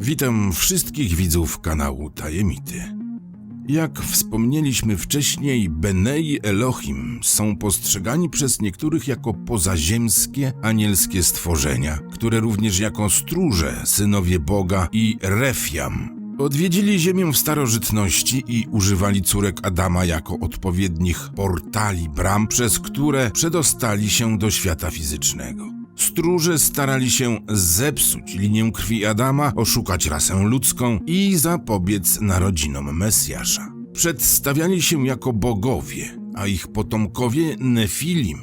Witam wszystkich widzów kanału Tajemity. Jak wspomnieliśmy wcześniej, Benei Elohim są postrzegani przez niektórych jako pozaziemskie, anielskie stworzenia, które również jako stróże, synowie Boga i Refiam. Odwiedzili Ziemię w starożytności i używali córek Adama jako odpowiednich portali bram, przez które przedostali się do świata fizycznego. Stróże starali się zepsuć linię krwi Adama, oszukać rasę ludzką i zapobiec narodzinom Mesjasza. Przedstawiali się jako bogowie, a ich potomkowie Nefilim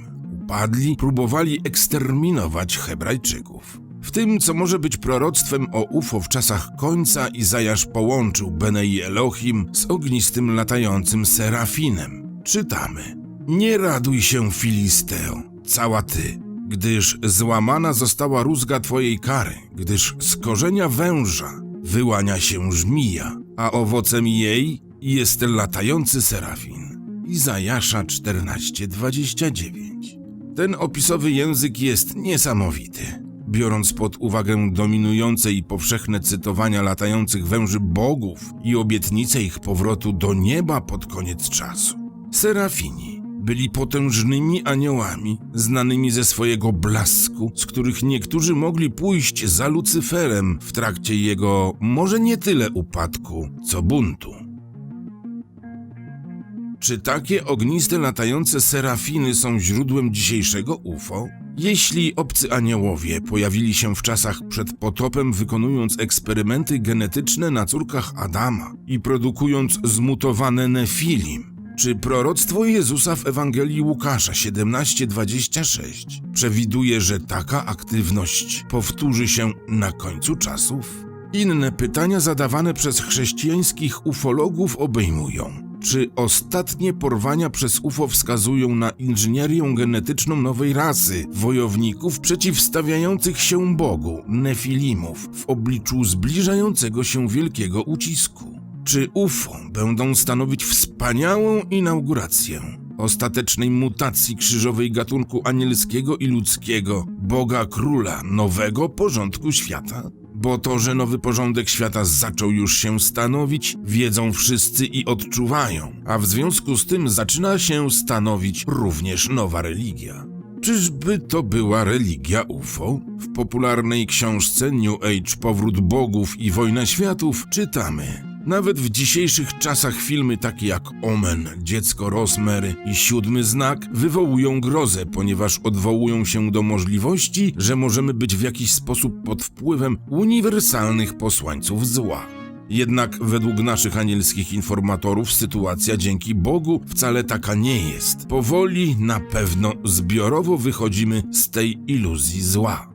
upadli, próbowali eksterminować Hebrajczyków. W tym, co może być proroctwem o UFO w czasach końca, Izajasz połączył Benei Elohim z ognistym latającym serafinem. Czytamy: Nie raduj się, Filisteo, cała ty, gdyż złamana została rózga twojej kary, gdyż z korzenia węża wyłania się żmija, a owocem jej jest latający serafin. Izajasza 14:29. Ten opisowy język jest niesamowity. Biorąc pod uwagę dominujące i powszechne cytowania latających węży bogów i obietnice ich powrotu do nieba pod koniec czasu. Serafini byli potężnymi aniołami, znanymi ze swojego blasku, z których niektórzy mogli pójść za Lucyferem w trakcie jego może nie tyle upadku, co buntu. Czy takie ogniste latające serafiny są źródłem dzisiejszego UFO? Jeśli obcy aniołowie pojawili się w czasach przed potopem, wykonując eksperymenty genetyczne na córkach Adama i produkując zmutowane nefilim, czy proroctwo Jezusa w Ewangelii Łukasza 17:26 przewiduje, że taka aktywność powtórzy się na końcu czasów? Inne pytania zadawane przez chrześcijańskich ufologów obejmują: czy ostatnie porwania przez UFO wskazują na inżynierię genetyczną nowej rasy, wojowników przeciwstawiających się Bogu, nefilimów, w obliczu zbliżającego się wielkiego ucisku? Czy UFO będą stanowić wspaniałą inaugurację ostatecznej mutacji krzyżowej gatunku anielskiego i ludzkiego, Boga Króla, nowego porządku świata? Bo to, że nowy porządek świata zaczął już się stanowić, wiedzą wszyscy i odczuwają, a w związku z tym zaczyna się stanowić również nowa religia. Czyżby to była religia UFO? W popularnej książce New Age Powrót Bogów i Wojna Światów czytamy. Nawet w dzisiejszych czasach filmy takie jak Omen, Dziecko Rosmery i Siódmy Znak wywołują grozę, ponieważ odwołują się do możliwości, że możemy być w jakiś sposób pod wpływem uniwersalnych posłańców zła. Jednak według naszych anielskich informatorów sytuacja dzięki Bogu wcale taka nie jest. Powoli, na pewno zbiorowo wychodzimy z tej iluzji zła.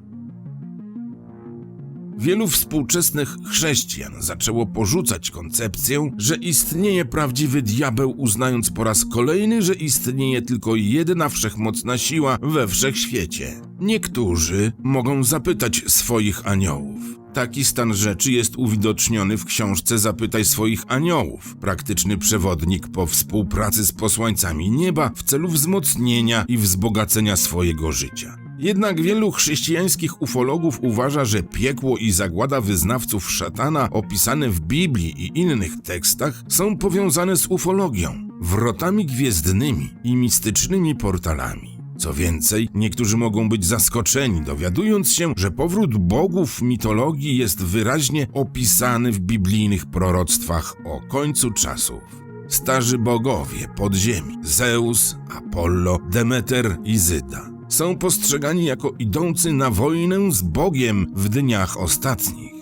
Wielu współczesnych chrześcijan zaczęło porzucać koncepcję, że istnieje prawdziwy diabeł, uznając po raz kolejny, że istnieje tylko jedna wszechmocna siła we wszechświecie. Niektórzy mogą zapytać swoich aniołów. Taki stan rzeczy jest uwidoczniony w książce Zapytaj swoich aniołów, praktyczny przewodnik po współpracy z posłańcami nieba w celu wzmocnienia i wzbogacenia swojego życia. Jednak wielu chrześcijańskich ufologów uważa, że piekło i zagłada wyznawców szatana opisane w Biblii i innych tekstach są powiązane z ufologią, wrotami gwiezdnymi i mistycznymi portalami. Co więcej, niektórzy mogą być zaskoczeni, dowiadując się, że powrót bogów mitologii jest wyraźnie opisany w biblijnych proroctwach o końcu czasów. Starzy bogowie podziemi Zeus, Apollo, Demeter i Zyda są postrzegani jako idący na wojnę z Bogiem w dniach ostatnich.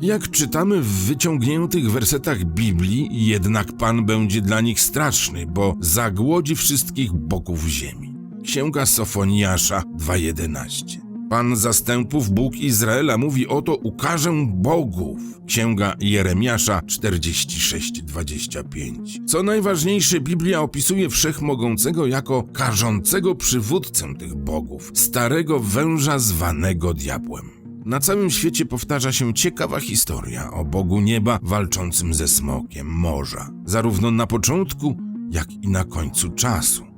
Jak czytamy w wyciągniętych wersetach Biblii, jednak Pan będzie dla nich straszny, bo zagłodzi wszystkich boków ziemi. Księga Sofoniasza 2.11 Pan zastępów, Bóg Izraela mówi oto ukażę bogów. Księga Jeremiasza 46:25. Co najważniejsze, Biblia opisuje wszechmogącego jako karzącego przywódcę tych bogów, starego węża zwanego diabłem. Na całym świecie powtarza się ciekawa historia o Bogu nieba walczącym ze smokiem morza, zarówno na początku, jak i na końcu czasu.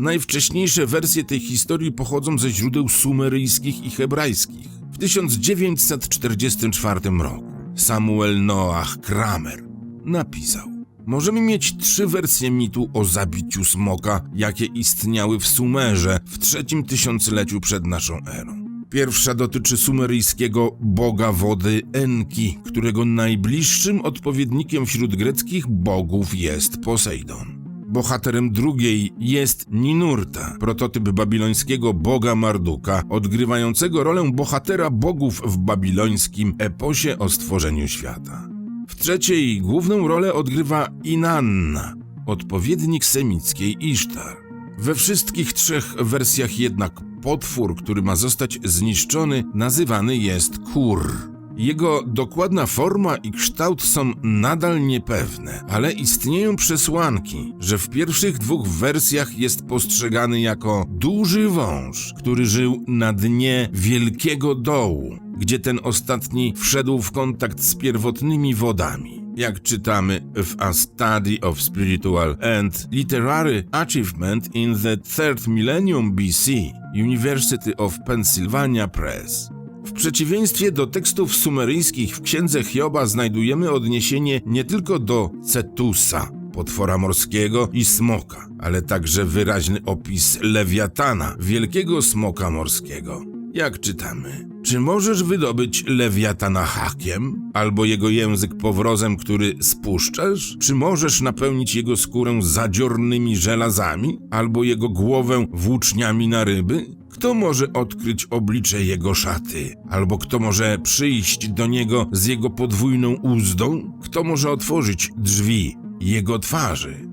Najwcześniejsze wersje tej historii pochodzą ze źródeł sumeryjskich i hebrajskich. W 1944 roku Samuel Noah Kramer napisał: Możemy mieć trzy wersje mitu o zabiciu smoka, jakie istniały w Sumerze w trzecim tysiącleciu przed naszą erą. Pierwsza dotyczy sumeryjskiego boga wody Enki, którego najbliższym odpowiednikiem wśród greckich bogów jest Posejdon. Bohaterem drugiej jest Ninurta, prototyp babilońskiego boga Marduka, odgrywającego rolę bohatera bogów w babilońskim eposie o stworzeniu świata. W trzeciej główną rolę odgrywa Inanna, odpowiednik semickiej Isztar. We wszystkich trzech wersjach jednak potwór, który ma zostać zniszczony, nazywany jest Kur. Jego dokładna forma i kształt są nadal niepewne, ale istnieją przesłanki, że w pierwszych dwóch wersjach jest postrzegany jako duży wąż, który żył na dnie wielkiego dołu, gdzie ten ostatni wszedł w kontakt z pierwotnymi wodami. Jak czytamy w A Study of Spiritual and Literary Achievement in the Third Millennium BC, University of Pennsylvania Press. W przeciwieństwie do tekstów sumeryjskich w księdze Hioba znajdujemy odniesienie nie tylko do Cetusa, potwora morskiego i smoka, ale także wyraźny opis lewiatana, wielkiego smoka morskiego. Jak czytamy, czy możesz wydobyć lewiatana hakiem, albo jego język powrozem, który spuszczasz? Czy możesz napełnić jego skórę zadziornymi żelazami, albo jego głowę włóczniami na ryby? Kto może odkryć oblicze jego szaty? Albo kto może przyjść do niego z jego podwójną uzdą? Kto może otworzyć drzwi jego twarzy?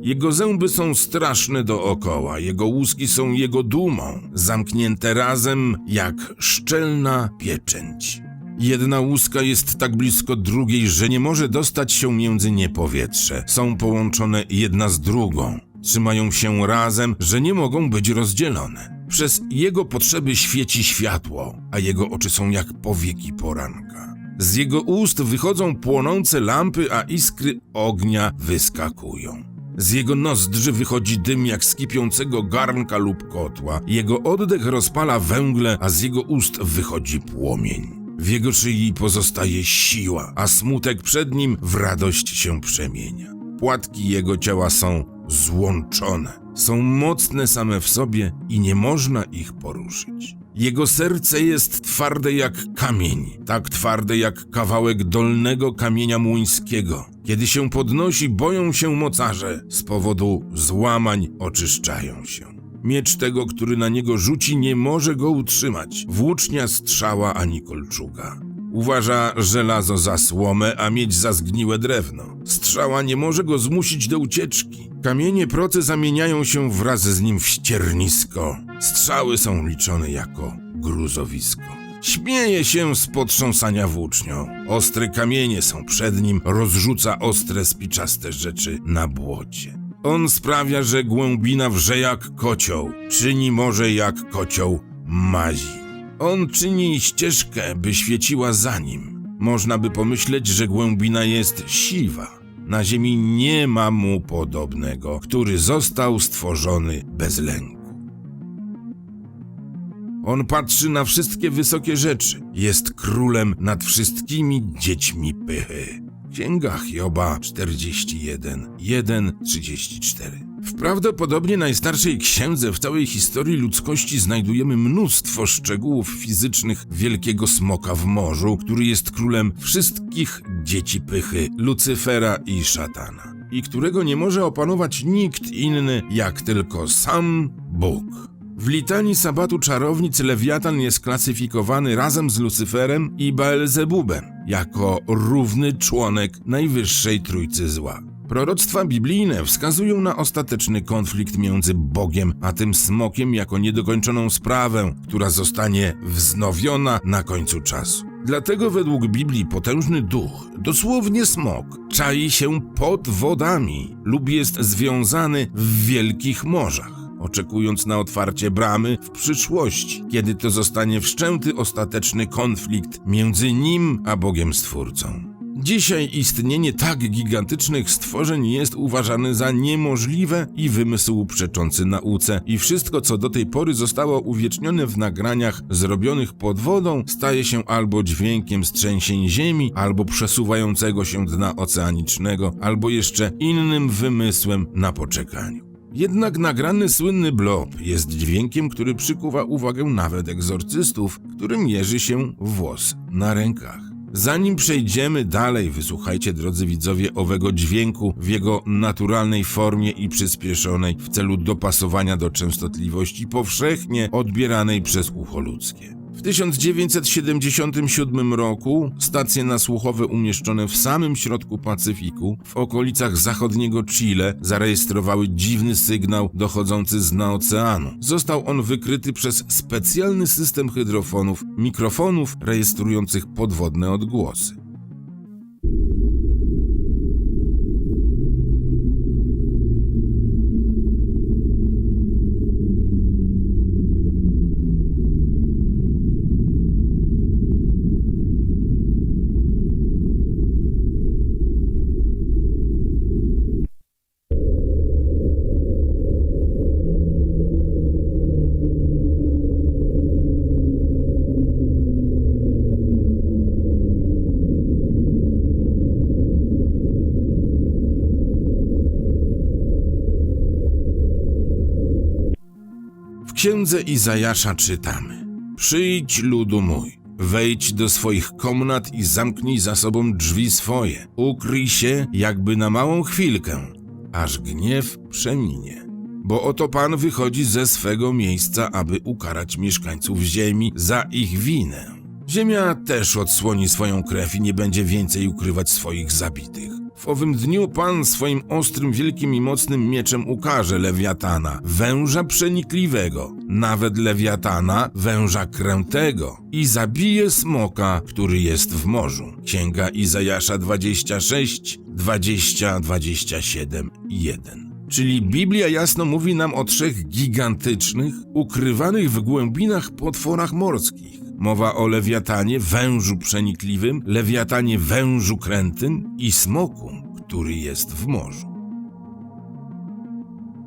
Jego zęby są straszne dookoła, jego łuski są jego dumą, zamknięte razem jak szczelna pieczęć. Jedna łuska jest tak blisko drugiej, że nie może dostać się między nie powietrze. Są połączone jedna z drugą. Trzymają się razem, że nie mogą być rozdzielone. Przez jego potrzeby świeci światło, a jego oczy są jak powieki poranka. Z jego ust wychodzą płonące lampy, a iskry ognia wyskakują. Z jego nozdrzy wychodzi dym jak z kipiącego garnka lub kotła. Jego oddech rozpala węgle, a z jego ust wychodzi płomień. W jego szyi pozostaje siła, a smutek przed nim w radość się przemienia. Płatki jego ciała są złączone. Są mocne same w sobie i nie można ich poruszyć. Jego serce jest twarde jak kamień, tak twarde jak kawałek dolnego kamienia młyńskiego. Kiedy się podnosi, boją się mocarze, z powodu złamań oczyszczają się. Miecz tego, który na niego rzuci, nie może go utrzymać. Włócznia, strzała ani kolczuga. Uważa żelazo za słomę, a miedź za zgniłe drewno. Strzała nie może go zmusić do ucieczki. Kamienie proce zamieniają się wraz z nim w ściernisko. Strzały są liczone jako gruzowisko. Śmieje się z potrząsania włócznią. Ostre kamienie są przed nim, rozrzuca ostre spiczaste rzeczy na błocie. On sprawia, że głębina wrze jak kocioł, czyni morze jak kocioł mazi. On czyni ścieżkę, by świeciła za nim. Można by pomyśleć, że głębina jest siwa. Na ziemi nie ma mu podobnego, który został stworzony bez lęku. On patrzy na wszystkie wysokie rzeczy. Jest królem nad wszystkimi dziećmi pychy. Księga Hioba 41, 1, 34. W prawdopodobnie najstarszej księdze w całej historii ludzkości znajdujemy mnóstwo szczegółów fizycznych wielkiego smoka w morzu, który jest królem wszystkich dzieci pychy, Lucyfera i szatana, i którego nie może opanować nikt inny jak tylko sam Bóg. W litanii sabatu czarownic Lewiatan jest klasyfikowany razem z Lucyferem i Beelzebubem jako równy członek najwyższej trójcy zła. Proroctwa biblijne wskazują na ostateczny konflikt między Bogiem a tym smokiem jako niedokończoną sprawę, która zostanie wznowiona na końcu czasu. Dlatego według Biblii potężny duch, dosłownie smok, czai się pod wodami lub jest związany w wielkich morzach oczekując na otwarcie bramy w przyszłości, kiedy to zostanie wszczęty ostateczny konflikt między nim a Bogiem Stwórcą. Dzisiaj istnienie tak gigantycznych stworzeń jest uważane za niemożliwe i wymysł przeczący nauce i wszystko co do tej pory zostało uwiecznione w nagraniach zrobionych pod wodą staje się albo dźwiękiem strzęsień ziemi, albo przesuwającego się dna oceanicznego, albo jeszcze innym wymysłem na poczekaniu. Jednak nagrany słynny blob jest dźwiękiem, który przykuwa uwagę nawet egzorcystów, którym jeży się włos na rękach. Zanim przejdziemy dalej, wysłuchajcie, drodzy widzowie, owego dźwięku w jego naturalnej formie i przyspieszonej w celu dopasowania do częstotliwości powszechnie odbieranej przez ucho ludzkie. W 1977 roku stacje nasłuchowe umieszczone w samym środku Pacyfiku, w okolicach zachodniego Chile, zarejestrowały dziwny sygnał dochodzący z dna oceanu. Został on wykryty przez specjalny system hydrofonów, mikrofonów rejestrujących podwodne odgłosy. Księdze Izajasza czytamy: Przyjdź, ludu mój, wejdź do swoich komnat i zamknij za sobą drzwi swoje. Ukryj się, jakby na małą chwilkę, aż gniew przeminie. Bo oto Pan wychodzi ze swego miejsca, aby ukarać mieszkańców ziemi za ich winę. Ziemia też odsłoni swoją krew i nie będzie więcej ukrywać swoich zabitych. W owym dniu Pan swoim ostrym, wielkim i mocnym mieczem ukaże Lewiatana, węża przenikliwego, nawet Lewiatana, węża krętego i zabije smoka, który jest w morzu. Księga Izajasza 26, 20, 27 i 1. Czyli Biblia jasno mówi nam o trzech gigantycznych, ukrywanych w głębinach potworach morskich. Mowa o lewiatanie, wężu przenikliwym, lewiatanie, wężu krętym i smoku, który jest w morzu.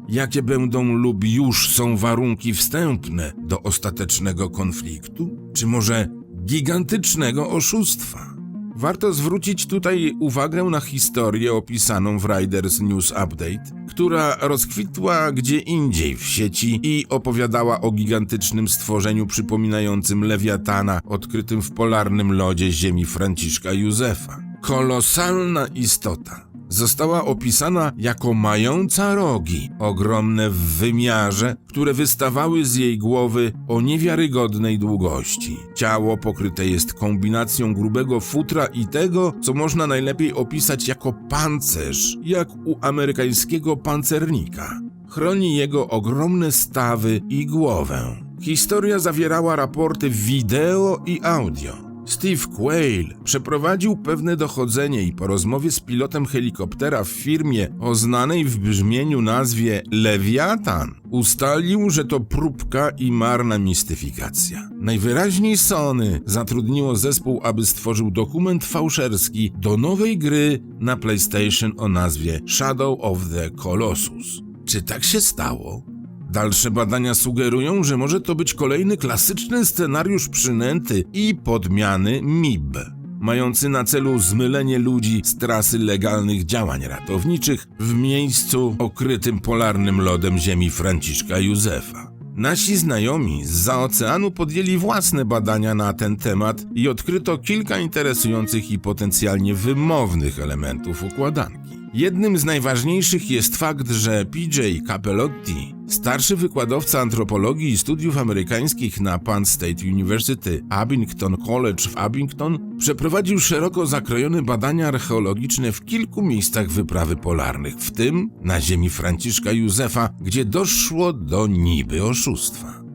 Jakie będą lub już są warunki wstępne do ostatecznego konfliktu, czy może gigantycznego oszustwa? Warto zwrócić tutaj uwagę na historię opisaną w Riders News Update, która rozkwitła gdzie indziej w sieci i opowiadała o gigantycznym stworzeniu przypominającym lewiatana odkrytym w polarnym lodzie ziemi Franciszka Józefa. Kolosalna istota została opisana jako mająca rogi, ogromne w wymiarze, które wystawały z jej głowy o niewiarygodnej długości. Ciało pokryte jest kombinacją grubego futra i tego, co można najlepiej opisać jako pancerz, jak u amerykańskiego pancernika. Chroni jego ogromne stawy i głowę. Historia zawierała raporty wideo i audio. Steve Quayle przeprowadził pewne dochodzenie i po rozmowie z pilotem helikoptera w firmie o znanej w brzmieniu nazwie Lewiatan ustalił, że to próbka i marna mistyfikacja. Najwyraźniej Sony zatrudniło zespół, aby stworzył dokument fałszerski do nowej gry na PlayStation o nazwie Shadow of the Colossus. Czy tak się stało? Dalsze badania sugerują, że może to być kolejny klasyczny scenariusz przynęty i podmiany MIB, mający na celu zmylenie ludzi z trasy legalnych działań ratowniczych w miejscu okrytym polarnym lodem ziemi Franciszka Józefa. Nasi znajomi z oceanu podjęli własne badania na ten temat i odkryto kilka interesujących i potencjalnie wymownych elementów układanki. Jednym z najważniejszych jest fakt, że PJ Capelotti, starszy wykładowca antropologii i studiów amerykańskich na Penn State University Abington College w Abington, przeprowadził szeroko zakrojone badania archeologiczne w kilku miejscach wyprawy polarnych, w tym na ziemi Franciszka Józefa, gdzie doszło do niby oszustwa.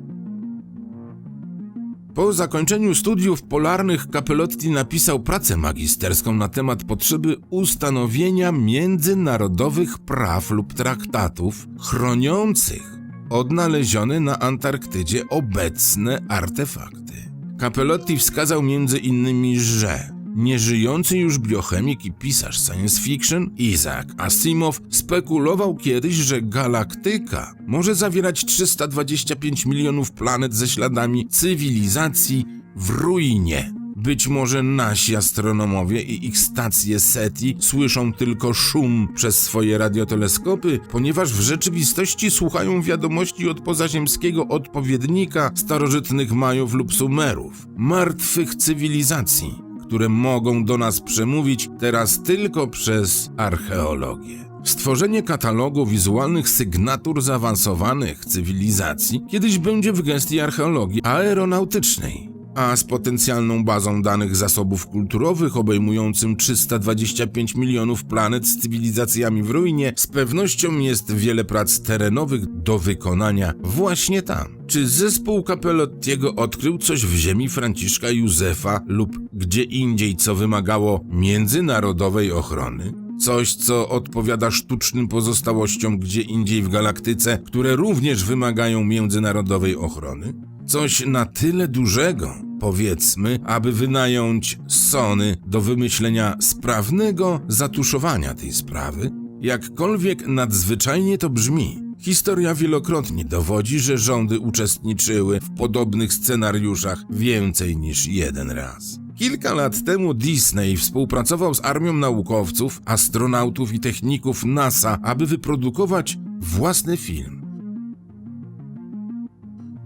Po zakończeniu studiów polarnych Capelotti napisał pracę magisterską na temat potrzeby ustanowienia międzynarodowych praw lub traktatów chroniących odnalezione na Antarktydzie obecne artefakty. Capelotti wskazał między innymi, że Nieżyjący już biochemik i pisarz science fiction Isaac Asimov spekulował kiedyś, że galaktyka może zawierać 325 milionów planet ze śladami cywilizacji w ruinie. Być może nasi astronomowie i ich stacje SETI słyszą tylko szum przez swoje radioteleskopy, ponieważ w rzeczywistości słuchają wiadomości od pozaziemskiego odpowiednika starożytnych Majów lub Sumerów, martwych cywilizacji, które mogą do nas przemówić teraz tylko przez archeologię. Stworzenie katalogu wizualnych sygnatur zaawansowanych cywilizacji kiedyś będzie w gestii archeologii aeronautycznej a z potencjalną bazą danych zasobów kulturowych obejmującym 325 milionów planet z cywilizacjami w ruinie, z pewnością jest wiele prac terenowych do wykonania właśnie tam. Czy zespół Capellottiego odkrył coś w ziemi Franciszka Józefa lub gdzie indziej, co wymagało międzynarodowej ochrony? Coś, co odpowiada sztucznym pozostałościom gdzie indziej w galaktyce, które również wymagają międzynarodowej ochrony? Coś na tyle dużego, powiedzmy, aby wynająć Sony do wymyślenia sprawnego zatuszowania tej sprawy? Jakkolwiek nadzwyczajnie to brzmi, historia wielokrotnie dowodzi, że rządy uczestniczyły w podobnych scenariuszach więcej niż jeden raz. Kilka lat temu Disney współpracował z armią naukowców, astronautów i techników NASA, aby wyprodukować własny film.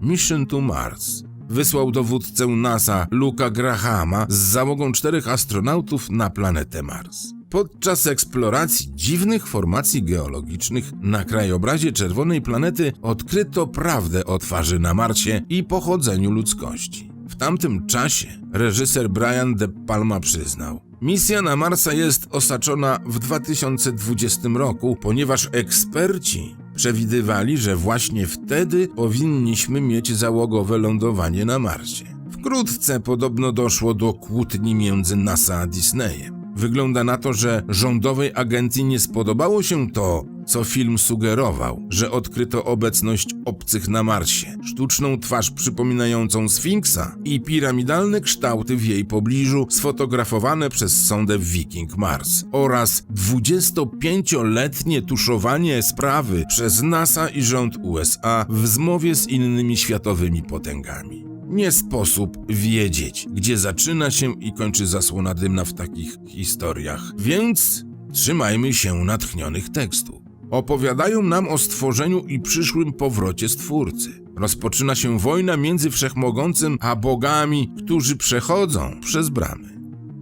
Mission to Mars. Wysłał dowódcę NASA Luka Grahama z załogą czterech astronautów na planetę Mars. Podczas eksploracji dziwnych formacji geologicznych na krajobrazie czerwonej planety odkryto prawdę o twarzy na Marsie i pochodzeniu ludzkości. W tamtym czasie reżyser Brian De Palma przyznał: Misja na Marsa jest osaczona w 2020 roku, ponieważ eksperci przewidywali, że właśnie wtedy powinniśmy mieć załogowe lądowanie na Marsie. Wkrótce podobno doszło do kłótni między NASA a Disneyem. Wygląda na to, że rządowej agencji nie spodobało się to, co film sugerował, że odkryto obecność obcych na Marsie, sztuczną twarz przypominającą Sfinksa i piramidalne kształty w jej pobliżu sfotografowane przez sondę Viking Mars oraz 25-letnie tuszowanie sprawy przez NASA i rząd USA w zmowie z innymi światowymi potęgami. Nie sposób wiedzieć, gdzie zaczyna się i kończy zasłona dymna w takich historiach, więc trzymajmy się natchnionych tekstów. Opowiadają nam o stworzeniu i przyszłym powrocie Stwórcy. Rozpoczyna się wojna między Wszechmogącym a bogami, którzy przechodzą przez bramy.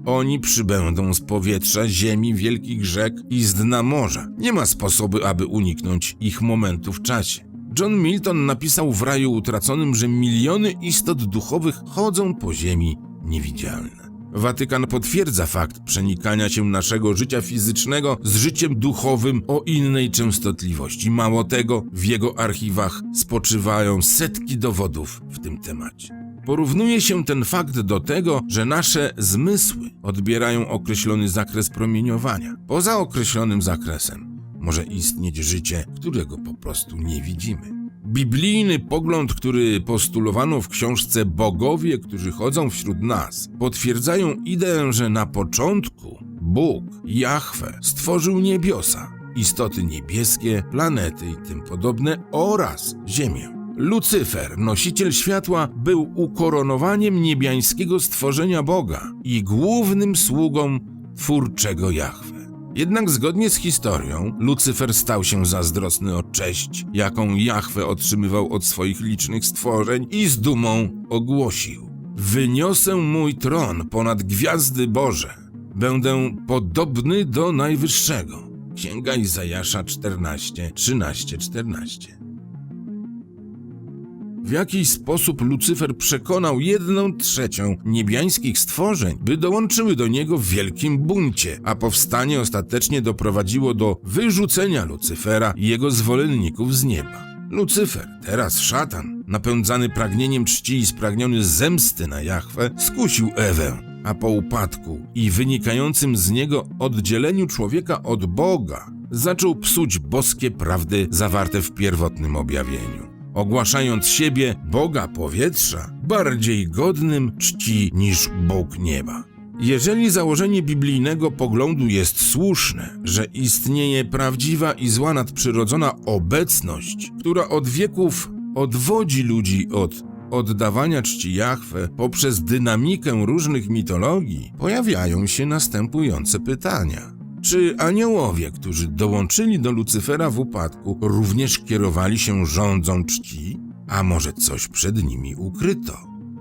Oni przybędą z powietrza, ziemi, wielkich rzek i z dna morza. Nie ma sposobu, aby uniknąć ich momentu w czasie. John Milton napisał w Raju Utraconym, że miliony istot duchowych chodzą po ziemi niewidzialne. Watykan potwierdza fakt przenikania się naszego życia fizycznego z życiem duchowym o innej częstotliwości. Mało tego, w jego archiwach spoczywają setki dowodów w tym temacie. Porównuje się ten fakt do tego, że nasze zmysły odbierają określony zakres promieniowania. Poza określonym zakresem może istnieć życie, którego po prostu nie widzimy. Biblijny pogląd, który postulowano w książce Bogowie, którzy chodzą wśród nas, potwierdzają ideę, że na początku Bóg, Jahwe, stworzył niebiosa, istoty niebieskie, planety i tym podobne oraz Ziemię. Lucyfer, nosiciel światła, był ukoronowaniem niebiańskiego stworzenia Boga i głównym sługą twórczego Jahwe. Jednak zgodnie z historią, Lucyfer stał się zazdrosny o cześć, jaką Jahwe otrzymywał od swoich licznych stworzeń i z dumą ogłosił: Wyniosę mój tron ponad gwiazdy Boże. Będę podobny do Najwyższego. Księga Izajasza 14, 13, 14. W jakiś sposób Lucyfer przekonał jedną trzecią niebiańskich stworzeń, by dołączyły do niego w wielkim buncie, a powstanie ostatecznie doprowadziło do wyrzucenia Lucyfera i jego zwolenników z nieba. Lucyfer, teraz szatan, napędzany pragnieniem czci i spragniony zemsty na Jahwe, skusił Ewę, a po upadku i wynikającym z niego oddzieleniu człowieka od Boga, zaczął psuć boskie prawdy zawarte w pierwotnym objawieniu ogłaszając siebie Boga powietrza bardziej godnym czci niż Bóg nieba. Jeżeli założenie biblijnego poglądu jest słuszne, że istnieje prawdziwa i zła nadprzyrodzona obecność, która od wieków odwodzi ludzi od oddawania czci Jahwe poprzez dynamikę różnych mitologii, pojawiają się następujące pytania. Czy aniołowie, którzy dołączyli do Lucyfera w upadku, również kierowali się rządzą czci? A może coś przed nimi ukryto?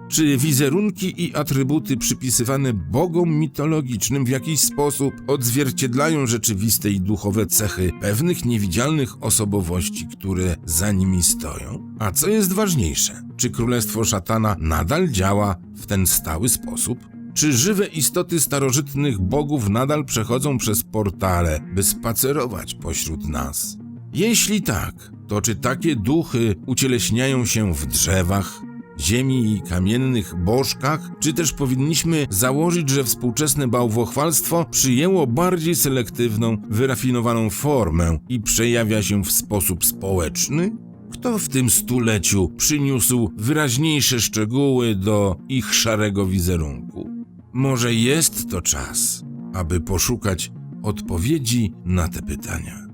Czy wizerunki i atrybuty przypisywane bogom mitologicznym w jakiś sposób odzwierciedlają rzeczywiste i duchowe cechy pewnych niewidzialnych osobowości, które za nimi stoją? A co jest ważniejsze, czy królestwo szatana nadal działa w ten stały sposób? Czy żywe istoty starożytnych bogów nadal przechodzą przez portale, by spacerować pośród nas? Jeśli tak, to czy takie duchy ucieleśniają się w drzewach, ziemi i kamiennych bożkach, czy też powinniśmy założyć, że współczesne bałwochwalstwo przyjęło bardziej selektywną, wyrafinowaną formę i przejawia się w sposób społeczny? Kto w tym stuleciu przyniósł wyraźniejsze szczegóły do ich szarego wizerunku? Może jest to czas, aby poszukać odpowiedzi na te pytania.